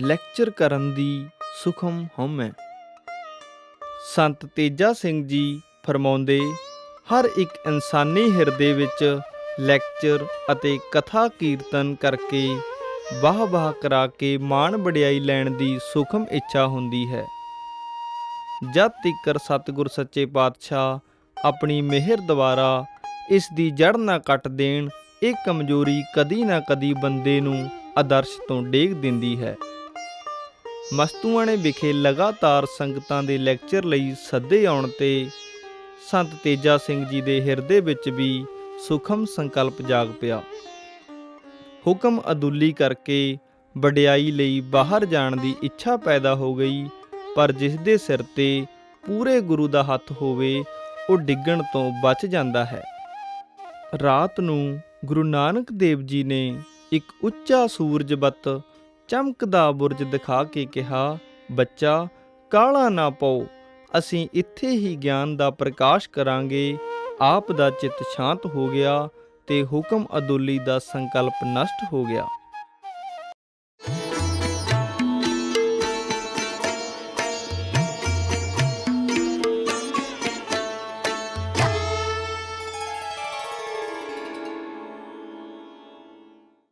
Lecture ਕਰਨ ਦੀ ਸੁਖਮ ਹਉਮੈ ਸੰਤ ਤੇਜਾ ਸਿੰਘ ਜੀ ਫਰਮਾਉਂਦੇ, ਹਰ ਇੱਕ ਇਨਸਾਨੀ ਹਿਰਦੇ ਵਿੱਚ ਲੈਕਚਰ ਅਤੇ ਕਥਾ ਕੀਰਤਨ ਕਰਕੇ ਵਾਹ ਵਾਹ ਕਰਾ ਕੇ ਮਾਣ ਵਡਿਆਈ ਲੈਣ ਦੀ ਸੁਖਮ ਇੱਛਾ ਹੁੰਦੀ ਹੈ। ਜਦ ਤੀਕਰ ਸਤਿਗੁਰ ਸੱਚੇ ਪਾਤਸ਼ਾਹ ਆਪਣੀ ਮਿਹਰ ਦੁਆਰਾ ਇਸ ਦੀ ਜੜ ਨਾ ਕੱਟ ਦੇਣ, ਇਹ ਕਮਜ਼ੋਰੀ ਕਦੀ ਨਾ ਕਦੀ ਬੰਦੇ ਨੂੰ ਆਦਰਸ਼ ਤੋਂ ਡੇਗ ਦਿੰਦੀ ਹੈ। ਮਸਤੂਆਣੇ ਵਿਖੇ ਲਗਾਤਾਰ ਸੰਗਤਾਂ ਦੇ ਲੈਕਚਰ ਲਈ ਸੱਦੇ ਆਉਣ ਤੇ ਸੰਤ ਤੇਜਾ ਸਿੰਘ ਜੀ ਦੇ ਹਿਰਦੇ ਵਿੱਚ ਵੀ ਸੁਖਮ ਸੰਕਲਪ ਜਾਗ ਪਿਆ। ਹੁਕਮ ਅਦੁੱਲੀ ਕਰਕੇ ਵਡਿਆਈ ਲਈ ਬਾਹਰ ਜਾਣ ਦੀ ਇੱਛਾ ਪੈਦਾ ਹੋ ਗਈ, ਪਰ ਜਿਸ ਦੇ ਸਿਰ ਤੇ ਪੂਰੇ ਗੁਰੂ ਦਾ ਹੱਥ ਹੋਵੇ, ਉਹ ਡਿੱਗਣ ਤੋਂ ਬਚ ਜਾਂਦਾ ਹੈ। ਰਾਤ ਨੂੰ ਗੁਰੂ ਨਾਨਕ ਦੇਵ ਜੀ ਨੇ ਇੱਕ ਉੱਚਾ ਸੂਰਜ ਬੱਤ ਚਮਕਦਾ ਬੁਰਜ ਦਿਖਾ ਕੇ ਕਿਹਾ, ਬੱਚਾ, ਕਾਲਾ ਨਾ ਪਾਓ। ਅਸੀਂ ਇੱਥੇ ਹੀ ਗਿਆਨ ਦਾ ਪ੍ਰਕਾਸ਼ ਕਰਾਂਗੇ। ਆਪ ਦਾ ਚਿੱਤ ਸ਼ਾਂਤ ਹੋ ਗਿਆ ਤੇ ਹੁਕਮ ਅਦੁੱਲੀ ਦਾ ਸੰਕਲਪ ਨਸ਼ਟ ਹੋ ਗਿਆ।